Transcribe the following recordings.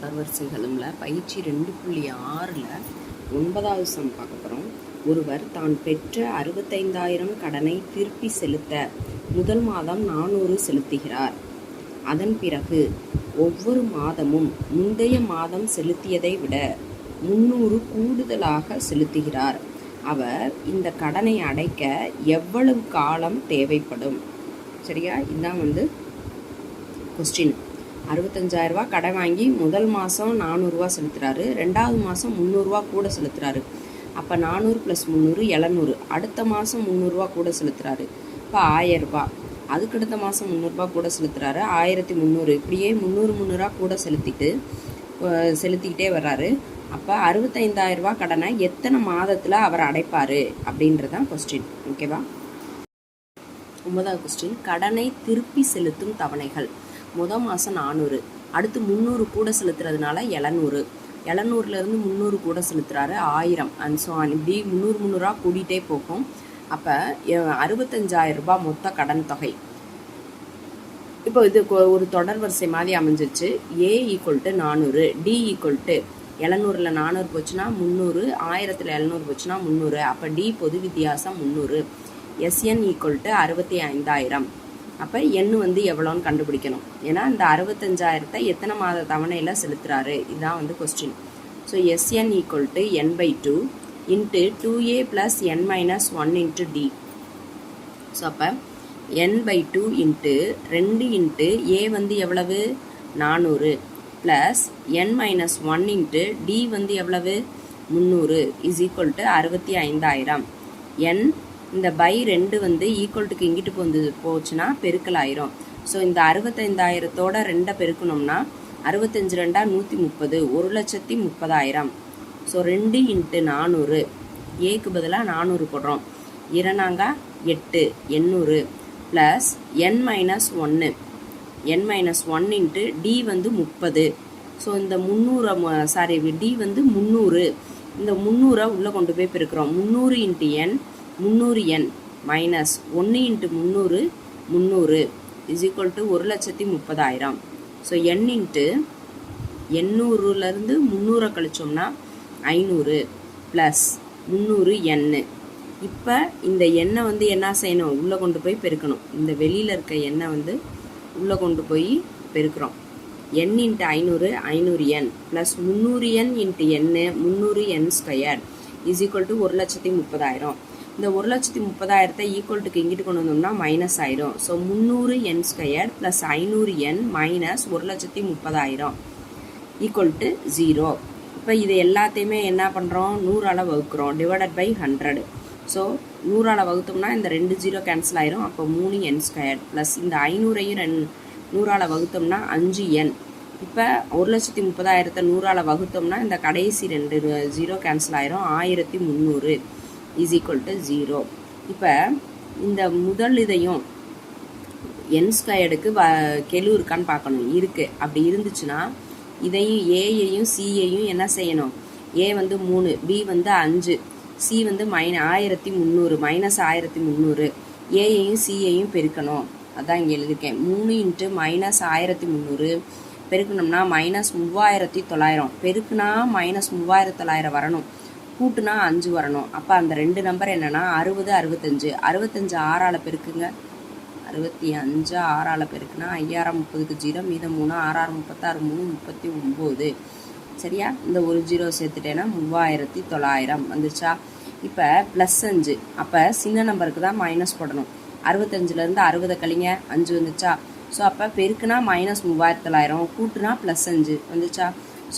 தொடர்வரிசைகளும்ல பயிற்சி ரெண்டு புள்ளி ஆறில் ஒன்பதாவது சம் பார்க்க போகிறோம் ஒருவர் தான் பெற்ற அறுபத்தைந்தாயிரம் கடனை திருப்பி செலுத்த முதல் மாதம் நானூறு செலுத்துகிறார். அதன் பிறகு ஒவ்வொரு மாதமும் முந்தைய மாதம் செலுத்தியதை விட முன்னூறு கூடுதலாக செலுத்துகிறார். அவர் இந்த கடனை அடைக்க எவ்வளவு காலம் தேவைப்படும்? சரியா? இதுதான் வந்து கொஸ்டின் அறுபத்தஞ்சாயிரரூபா கடை வாங்கி முதல் மாதம் நானூறுரூவா செலுத்துகிறாரு ரெண்டாவது மாதம் முந்நூறுரூவா கூட செலுத்துகிறாரு அப்போ நானூறு ப்ளஸ் முந்நூறு எழுநூறு. அடுத்த மாதம் முந்நூறுரூவா கூட செலுத்துகிறாரு இப்போ ஆயரூபா அதுக்கடுத்த மாதம் முந்நூறுரூபா கூட செலுத்துகிறாரு ஆயிரத்தி முந்நூறு. இப்படியே முந்நூறு முந்நூறுரூவா கூட செலுத்திட்டு செலுத்திக்கிட்டே வர்றாரு. அப்போ அறுபத்தைந்தாயிரரூபா கடனை எத்தனை மாதத்தில் அவர் அடைப்பார்? அப்படின்றது தான் கொஸ்டின் ஓகேவா ஒன்பதாவது கொஸ்டின் கடனை திருப்பி செலுத்தும் தவணைகள். முத மாதம் நானூறு. அடுத்து முந்நூறு கூட செலுத்துறதுனால எழுநூறு. எழுநூறுலேருந்து முந்நூறு கூட செலுத்துறாரு. ஆயிரம். அண்ட் ஸோ இப்படி முந்நூறு முந்நூறுரூவா கூட்டிகிட்டே போகும். அப்போ அறுபத்தஞ்சாயிரம் ரூபாய் மொத்த கடன் தொகை. இப்போ இது ஒரு தொடர் வரிசை மாதிரி அமைஞ்சிச்சு ஏ ஈக்குவல் டு நானூறு. டி ஈக்குவல் டு எழுநூறில் நானூறு போச்சுன்னா முந்நூறு. ஆயிரத்தில் எழுநூறு போச்சுன்னா முந்நூறு. அப்போ டி பொது வித்தியாசம் முந்நூறு. எஸ்என் ஈக்குவல் டு அறுபத்தி ஐந்தாயிரம் அப்போ எண் வந்து எவ்வளோன்னு கண்டுபிடிக்கணும். ஏன்னா இந்த அறுபத்தஞ்சாயிரத்தை எத்தனை மாத தவணையில் செலுத்துகிறாரு இதுதான் வந்து question so S N equal to N by two into two A plus N minus one into D so அப்போ என் பை டூ இன்ட்டு ரெண்டு இன்ட்டு ஏ வந்து எவ்வளவு? நானூறு. Plus N minus one into D வந்து எவ்வளவு? முந்நூறு. இஸ் ஈக்குவல் டு அறுபத்தி ஐந்தாயிரம். என் இந்த பை ரெண்டு வந்து ஈக்குவல்ட்டுக்கு இங்கிட்டு வந்து போச்சுன்னா பெருக்கல் ஆயிரும். ஸோ இந்த அறுபத்தைந்தாயிரத்தோட ரெண்டை பெருக்கணும்னா அறுபத்தஞ்சு ரெண்டா நூற்றி முப்பது ஒரு லட்சத்தி முப்பதாயிரம். ஸோ ரெண்டு இன்ட்டு நானூறு. ஏக்கு பதிலாக நானூறு போடுறோம். இரநாங்கா எட்டு எண்ணூறு. ப்ளஸ் என் மைனஸ் ஒன்று N minus one into D வந்து முப்பது. ஸோ இந்த முந்நூறை சாரி டி வந்து முந்நூறு இந்த முந்நூறை உள்ளே கொண்டு போய் பெருக்கிறோம். முந்நூறு இன்ட்டு என் முந்நூறு என் மைனஸ் ஒன்று இன்ட்டு முந்நூறு முந்நூறு இஸ் ஈக்குவல் டு ஒரு லட்சத்தி முப்பதாயிரம். ஸோ என் இன்ட்டு எண்ணூறுலேருந்து முந்நூறை கழிச்சோம்னா ஐநூறு ப்ளஸ் முந்நூறு எண்ணு இப்போ இந்த எண்ணெய் வந்து என்ன செய்யணும்? உள்ளே கொண்டு போய் பெருக்கணும். இந்த வெளியில் இருக்க எண்ணெய் வந்து உள்ளே கொண்டு போய் பெருக்கிறோம். என் இன்ட்டு ஐநூறு ஐநூறு என் ப்ளஸ் முந்நூறு என் இன்ட்டு எண்ணு முந்நூறு N square is equal to ஒரு லட்சத்தி முப்பதாயிரம். இந்த ஒரு லட்சத்தி முப்பதாயிரத்தை ஈக்குவல்ட்டுக்கு இங்கிட்டு கொண்டு வந்தோம்னா மைனஸ் ஆயிரும். ஸோ முந்நூறு என் ஸ்கொயர் ப்ளஸ் ஐநூறு என் மைனஸ் ஒரு லட்சத்தி முப்பதாயிரம் ஈக்குவல் டு ஜீரோ இப்போ இது எல்லாத்தையுமே என்ன பண்ணுறோம் நூறால் வகுக்கிறோம். டிவைடட் பை ஹண்ட்ரட் ஸோ நூறால் வகுத்தோம்னா இந்த ரெண்டு ஜீரோ கேன்சல் ஆயிரும். அப்போ மூணு என் ஸ்கொயர் ப்ளஸ் இந்த ஐநூறையும் ரெண் நூறால் வகுத்தோம்னா அஞ்சு என் இப்போ ஒரு லட்சத்தி முப்பதாயிரத்தை நூறால் வகுத்தோம்னா இந்த கடைசி ரெண்டு ஜீரோ கேன்சல் ஆயிரும். ஆயிரத்தி முந்நூறு. இஸ் ஈக்குவல் டு ஜீரோ இப்போ இந்த முதல் இதையும் என் ஸ்கொயர்டுக்கு வ கெழு இருக்கான்னு பார்க்கணும். இருக்குது அப்படி இருந்துச்சுன்னா இதையும் ஏயையும் சியையும் என்ன செய்யணும்? ஏ வந்து மூணு பி வந்து அஞ்சு சி வந்து மைன ஆயிரத்தி முந்நூறு மைனஸ் ஆயிரத்தி முந்நூறு ஏயையும் சியையும் பெருக்கணும். அதான் இங்கே எழுதியிருக்கேன். மூணு இன்ட்டு மைனஸ் ஆயிரத்தி முந்நூறு பெருக்கணும்னா மைனஸ் மூவாயிரத்தி தொள்ளாயிரம். பெருக்குனா மைனஸ் மூவாயிரத்தி தொள்ளாயிரம் வரணும். கூட்டுனா அஞ்சு வரணும். அப்போ அந்த ரெண்டு நம்பர் என்னென்னா அறுபது அறுபத்தஞ்சு. அறுபத்தஞ்சு ஆறால் பெருக்குங்க. அறுபத்தி அஞ்சு ஆறால் பெருக்குனா ஐயாயிரம் முப்பதுக்கு ஜீரோ மீதம் மூணு ஆறாறு முப்பத்தாறு மூணு முப்பத்தி ஒம்பது. சரியா? இந்த ஒரு ஜீரோ சேர்த்துட்டேன்னா மூவாயிரத்தி தொள்ளாயிரம். வந்துச்சா இப்போ ப்ளஸ் அஞ்சு. அப்போ சின்ன நம்பருக்கு தான் மைனஸ் போடணும். அறுபத்தஞ்சிலேருந்து அறுபதை கழிங்க. அஞ்சு வந்துச்சா ஸோ அப்போ பெருக்குனா மைனஸ் மூவாயிரத்தி தொள்ளாயிரம். கூட்டுனா ப்ளஸ் அஞ்சு. வந்துச்சா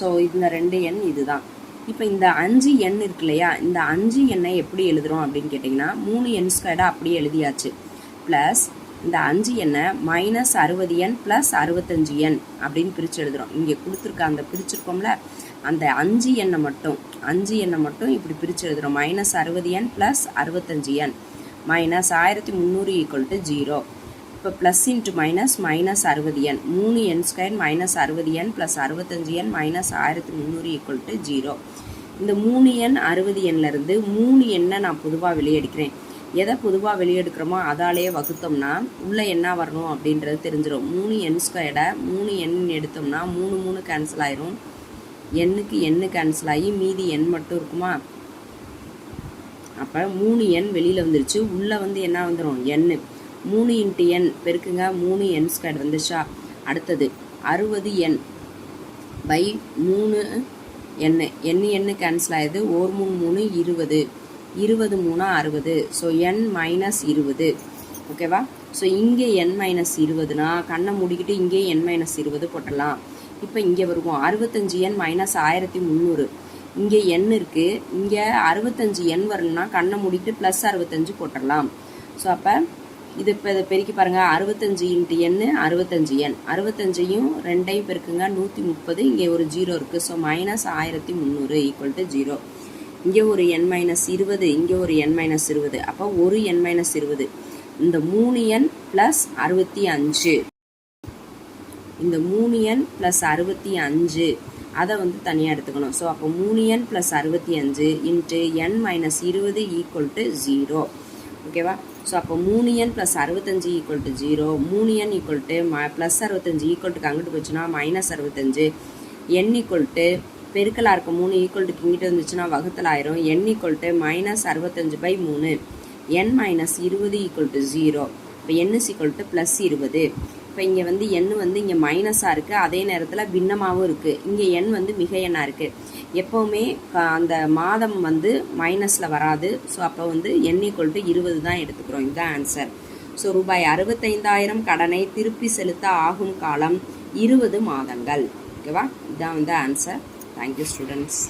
ஸோ இந்த ரெண்டு எண் இதுதான். இப்போ இந்த அஞ்சு எண் இருக்கு இல்லையா? இந்த அஞ்சு எண்ணை எப்படி எழுதுறோம் அப்படின்னு கேட்டிங்கன்னா மூணு எண் ஸ்கொயர்டாக அப்படியே எழுதியாச்சு. ப்ளஸ் இந்த அஞ்சு எண்ணை மைனஸ் அறுபது எண் ப்ளஸ் அறுபத்தஞ்சு எண் அப்படின்னு பிரித்து எழுதுறோம். இங்கே கொடுத்துருக்க அந்த பிரிச்சிருக்கோம்ல அந்த அஞ்சு எண்ணை மட்டும் அஞ்சு எண்ணை மட்டும் இப்படி பிரித்து எழுதுறோம். மைனஸ் அறுபது எண் ப்ளஸ் அறுபத்தஞ்சு எண். மைனஸ் ஆயிரத்தி முந்நூறு ஈக்குவல் டு ஜீரோ இப்போ ப்ளஸ் இன்ட்டு மைனஸ் மைனஸ் அறுபது எண். மூணு என் ஸ்கொயர் மைனஸ் அறுபது என் ப்ளஸ் அறுபத்தஞ்சு எண் மைனஸ் ஆயிரத்தி முந்நூறு ஈக்குவல் டு ஜீரோ இந்த மூணு எண் அறுபது எண்ணிலேருந்து மூணு எண்ணை நான் பொதுவாக வெளியெடுக்கிறேன். எதை பொதுவாக வெளியெடுக்கிறோமோ அதாலேயே வகுத்தோம்னா உள்ளே என்ன வரணும் அப்படின்றது தெரிஞ்சிடும் மூணு என் ஸ்கொயர்டை மூணு எண் எடுத்தோம்னா மூணு மூணு கேன்சல் ஆயிரும். எண்ணுக்கு எண்ணு கேன்சல் ஆகி மீதி எண் மட்டும் இருக்குமா? அப்போ மூணு எண் வெளியில் வந்துருச்சு. உள்ளே வந்து என்ன வந்துடும் எண்ணு. மூணு இன்ட்டு எண் பெருக்குங்க மூணு என் ஸ்கொயர் வந்துச்சா அடுத்தது அறுபது எண் பை மூணு எண்ணு எண்ணு எண்ணு கேன்சல் ஆயிடுது. ஓர் மூணு மூணு இருபது. இருபது மூணு அறுபது. ஸோ என் மைனஸ் இருபது. ஓகேவா ஸோ இங்கே என் மைனஸ் இருபதுனா கண்ணை மூடிக்கிட்டு இங்கே என் மைனஸ் இருபது போட்டலாம் இப்போ இங்கே வருவோம். அறுபத்தஞ்சு எண் மைனஸ் ஆயிரத்தி முந்நூறு. இங்கே எண் இருக்குது இங்கே அறுபத்தஞ்சு எண் வரணும்னா கண்ணை மூடிட்டு ப்ளஸ் அறுபத்தஞ்சு போட்டுடலாம். ஸோ அப்போ இது இப்போ இதை பெருக்கி பாருங்கள் அறுபத்தஞ்சு இன்ட்டு எண்ணு அறுபத்தஞ்சு எண் அறுபத்தஞ்சையும் ரெண்டையும் பெருக்குங்க. நூற்றி முப்பது இங்கே ஒரு ஜீரோ இருக்குது ஸோ மைனஸ் ஆயிரத்தி முந்நூறு ஈக்குவல் டு ஜீரோ இங்கே ஒரு என் மைனஸ் இருபது இங்கே ஒரு என் மைனஸ் இருபது. அப்போ ஒரு என் மைனஸ் இருபது. இந்த மூணு எண் ப்ளஸ் அறுபத்தி அஞ்சு இந்த மூணு எண் ப்ளஸ் அறுபத்தி அஞ்சு அதை வந்து தனியாக எடுத்துக்கணும். ஸோ அப்போ மூணு எண் ப்ளஸ் அறுபத்தி அஞ்சு இன்ட்டு என் மைனஸ் இருபது ஈக்குவல் டு ஜீரோ ஓகேவா ஸோ அப்போ மூணு என் ப்ளஸ் அறுபத்தஞ்சு ஈக்குவல் டு ஜீரோ மூணு என் ஈக்குவல் டு ம ப்ளஸ் அறுபத்தஞ்சு ஈக்குவல் டுக்கு அங்கிட்டு போச்சுன்னா மைனஸ் அறுபத்தஞ்சு. என் ஈக்குவல் டு பெருக்கலாக இருக்க மூணு ஈக்குவல் டுக்கு இங்கிட்டு வந்துச்சுன்னா வகுத்தல் ஆயிரும் என் ஈக்குவல் டு மைனஸ் அறுபத்தஞ்சு பை மூணு. என் மைனஸ் இருபது ஈக்குவல் டு ஜீரோ இப்போ N is equal to plus இருபது. இப்போ இங்கே வந்து எண் வந்து இங்கே மைனஸாக இருக்குது அதே நேரத்தில் பின்னமாகவும் இருக்குது இங்கே எண் வந்து மிக எண்ணாக இருக்குது எப்போவுமே அந்த மாதம் வந்து மைனஸில் வராது. ஸோ அப்போ வந்து எண் ஈக்குவல் டு இருபது தான் எடுத்துக்கிறோம். இதுதான் ஆன்சர் ஸோ ரூபாய் அறுபத்தைந்தாயிரம் கடனை திருப்பி செலுத்த ஆகும் காலம் இருபது மாதங்கள். ஓகேவா இதுதான் வந்து ஆன்சர் தேங்க்யூ ஸ்டூடெண்ட்ஸ்